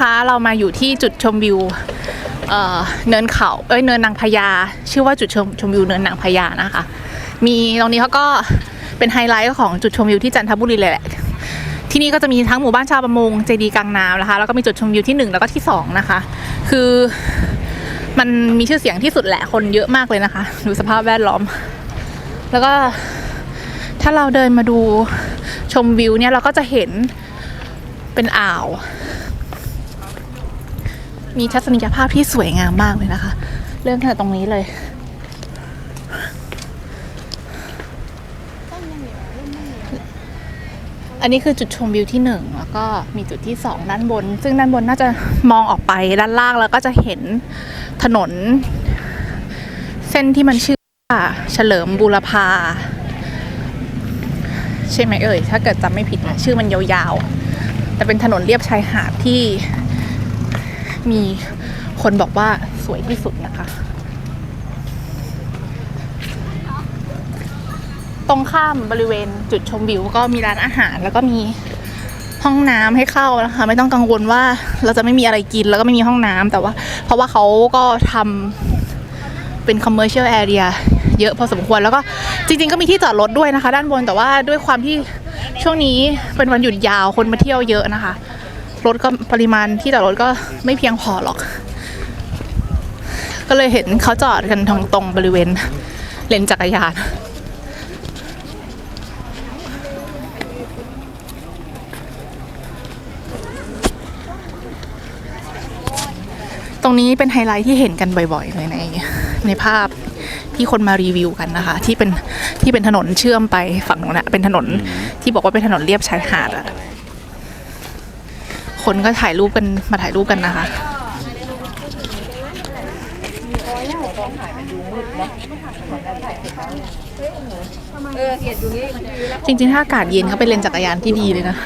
นะคะเรามาอยู่ที่จุดชมวิวเเนินเขาเอ้ยเนินนางพญาชื่อว่าจุดชมชมวิวเนินนางพญานะคะ มีตรงนี้เขาก็เป็นไฮไลท์ของจุดชมวิวที่จันทบุรีเลยแหละที่นี่ก็จะมีทั้งหมู่บ้านชาวประมงเจดีกลางน้ำนะคะแล้วก็มีจุดชมวิวที่หนึ่งแล้วก็ที่สองนะคะ คือมันมีชื่อเสียงที่สุดแหละคนเยอะมากเลยนะคะ ดูสภาพแวดล้อม แล้วก็ถ้าเราเดินมาดูชมวิวเนี่ยเราก็จะเห็นเป็นอ่าว มีทัศนียภาพที่สวยงามมากเลยนะคะ เรื่องตั้งแต่ตรงนี้เลยอันนี้คือจุดชมวิวที่หนึ่งแล้วก็มีจุดที่สองด้านบน ซึ่งด้านบนน่าจะมองออกไปด้านล่างแล้วก็จะเห็นถนน เส้นที่มันชื่อว่าเฉลิมบูรพา ใช่ไหมเอ่ย ถ้าเกิดจำไม่ผิดนะชื่อมันยาวๆ แต่เป็นถนนเลียบชายหาดที่ มีคนบอกว่าสวยที่สุดนะคะ ตรงข้ามบริเวณจุดชมวิวก็มีร้านอาหารแล้วก็มีห้องน้ำให้เข้านะคะ ไม่ต้องกังวลว่าเราจะไม่มีอะไรกินแล้วก็ไม่มีห้องน้ำแต่ว่า เพราะว่าเขาก็ทำเป็น commercial area เยอะพอสมควรแล้วก็จริง ๆ ก็มีที่จอดรถด้วยนะคะ ด้านบนแต่ว่าด้วยความที่ช่วงนี้เป็นวันหยุดยาวคนมาเที่ยวเยอะนะคะ รถก็ปริมาณที่จอดรถก็ไม่เพียงพอหรอก ก็เลยเห็นเขาจอดกันตรงตรงบริเวณเลนจักรยานตรงนี้เป็นไฮไลท์ที่เห็นกันบ่อยๆเลยในในภาพที่คนมารีวิวกันนะคะ ที่เป็นที่เป็นถนนเชื่อมไปฝั่งนู้นนะเป็นถนนที่บอกว่าเป็นถนนเลียบชายหาดอะ คนก็ถ่ายรูปกันมาถ่ายรูปกันนะคะจริงๆ ถ้าอากาศเย็นเขาเป็นเลนจักรยานที่ดีเลยนะ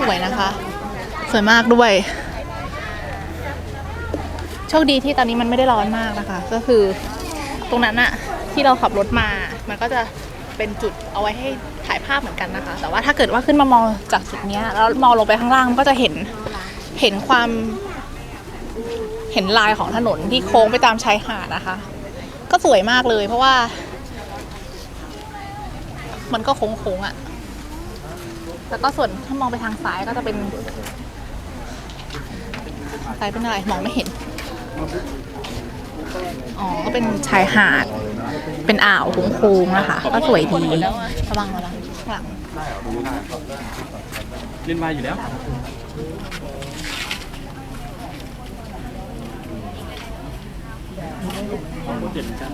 สวยนะคะ สวยมากด้วย โชคดีที่ตอนนี้มันไม่ได้ร้อนมากนะคะ ก็คือตรงนั้นอะที่เราขับรถมา มันก็จะเป็นจุดเอาไว้ให้ถ่ายภาพเหมือนกันนะคะ แต่ว่าถ้าเกิดว่าขึ้นมามองจากจุดนี้แล้วมองลงไปข้างล่างมันก็จะเห็นเห็นความเห็นลายของถนนที่โค้งไปตามชายหาดนะคะ ก็สวยมากเลยเพราะว่า มันก็โค้งๆอะแล้วก็ส่วนถ้ามองไปทางซ้ายก็จะเป็นซ้ายเป็นอะไรมองไม่เห็น อ๋อ ก็เป็นชายหาด เป็นอ่าวโค้งๆนะคะ ก็สวยดี ระวังระวังข้างหลังเล่นมาอยู่แล้วเจ็ดจัง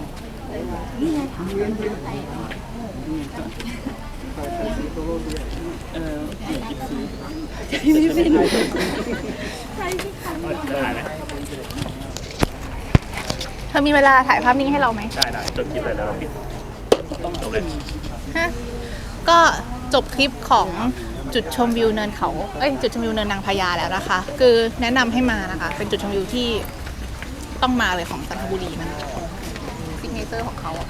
เออเดี๋ยวกินซื้อได้ไหมเธอมีเวลาถ่ายภาพนิ่งให้เราไหมได้ได้จบคลิปเลยแล้วเราปิดต้องจบเลยฮะก็จบคลิปของจุดชมวิวเนินเขาเอ้ยจุดชมวิวเนินนางพญาแล้วนะคะ คือแนะนำให้มานะคะ เป็นจุดชมวิวที่ต้องมาเลยของจันทบุรีนะคะซิกเนเจอร์ของเขาอะ